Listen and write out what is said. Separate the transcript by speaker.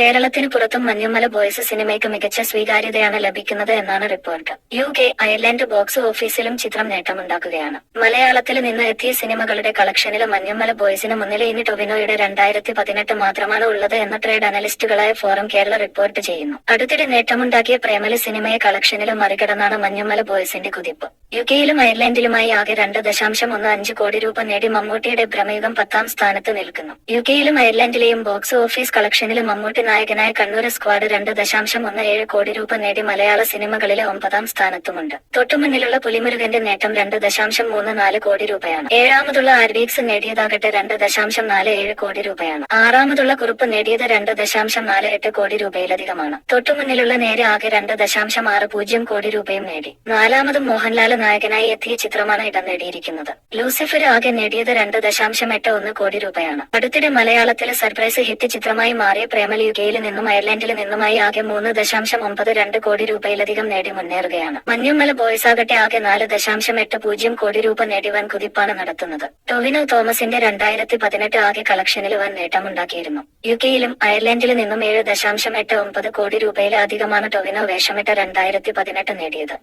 Speaker 1: കേരളത്തിന് പുറത്തും മഞ്ഞുമല ബോയ്സ് സിനിമയ്ക്ക് മികച്ച സ്വീകാര്യതയാണ് ലഭിക്കുന്നത് എന്നാണ് report. U K Ireland box ഓഫീസിലും ചിത്രം നേട്ടമുണ്ടാക്കുകയാണ്. മലയാളത്തിൽ നിന്ന് എത്തിയ സിനിമകളുടെ കളക്ഷനിൽ മഞ്ഞുമല ബോയ്സിന് മുന്നിൽ ഇനി ടൊവിനോയുടെ രണ്ടായിരത്തി പതിനെട്ട് മാത്രമാണ് ഉള്ളത് എന്ന ട്രേഡ് അനലിസ്റ്റുകളായ ഫോറം കേരള റിപ്പോർട്ട് ചെയ്യുന്നു. അടുത്തിടെ നേട്ടമുണ്ടാക്കിയ പ്രേമല സിനിമയെ കളക്ഷനിൽ മറികടന്നാണ് മഞ്ഞുമല ബോയ്സിന്റെ കുതിപ്പ്. യു കെയിലും അയർലൻഡിലുമായി ആകെ രണ്ട് ദശാംശം ഒന്ന് അഞ്ച് കോടി രൂപ നേടി മമ്മൂട്ടിയുടെ ഭ്രമയുഗം പത്താം സ്ഥാനത്ത് നിൽക്കുന്നു. യു കെയിലും അയർലൻഡിലെയും ബോക്സ് ഓഫീസ് കളക്ഷനിൽ മമ്മൂട്ടി നായകനായ കണ്ണൂർ സ്ക്വാഡ് രണ്ട് ദശാംശം ഒന്ന് ഏഴ് കോടി രൂപ നേടി മലയാള സിനിമകളിലെ ഒമ്പതാം സ്ഥാനത്തുമുണ്ട്. തൊട്ടുമുന്നിലുള്ള പുലിമുരുകന്റെ നേട്ടം രണ്ട് ദശാംശം മൂന്ന് നാല് കോടി രൂപയാണ്. ഏഴാമതുള്ള ആർബീക്സ് നേടിയതാകട്ടെ രണ്ട് ദശാംശം നാല് ഏഴ് കോടി രൂപയാണ്. ആറാമതുള്ള കുറിപ്പ് നേടിയത് രണ്ട് ദശാംശം നാല് എട്ട് കോടി രൂപയിലധികമാണ്. തൊട്ടുമുന്നിലുള്ള നേരെ ആകെ രണ്ട് ദശാംശം ആറ് പൂജ്യം കോടി രൂപയും നേടി. നാലാമതും മോഹൻലാൽ നായകനായി എത്തിയ ചിത്രമാണ് ഇടം നേടിയിരിക്കുന്നത്. ലൂസിഫർ ആകെ നേടിയത് രണ്ട് ദശാംശം എട്ട് ഒന്ന് കോടി രൂപയാണ്. അടുത്തിടെ മലയാളത്തിലെ സർപ്രൈസ് ഹിറ്റ് ചിത്രമായി മാറിയ പ്രേമൽ യുകെയിൽ നിന്നും അയർലൻഡിൽ നിന്നുമായി ആകെ മൂന്ന് ദശാംശം ഒമ്പത് രണ്ട് കോടി രൂപയിലധികം നേടി മുന്നേറുകയാണ്. മഞ്ഞുമല ബോയ്സ് ആകട്ടെ ആകെ നാല് ദശാംശം എട്ട് പൂജ്യം കോടി രൂപ നേടി വൻ കുതിപ്പാണ് നടത്തുന്നത്. ടൊവിനോ തോമസിന്റെ രണ്ടായിരത്തി പതിനെട്ട് ആകെ കളക്ഷനിൽ വൻ നേട്ടമുണ്ടാക്കിയിരുന്നു. യു കെയിലും അയർലൻഡിൽ നിന്നും ഏഴ് ദശാംശം എട്ട് ഒമ്പത് കോടി രൂപയിലധികമാണ് ടൊവിനോ വേഷമിട്ട രണ്ടായിരത്തി പതിനെട്ട് നേടിയത്.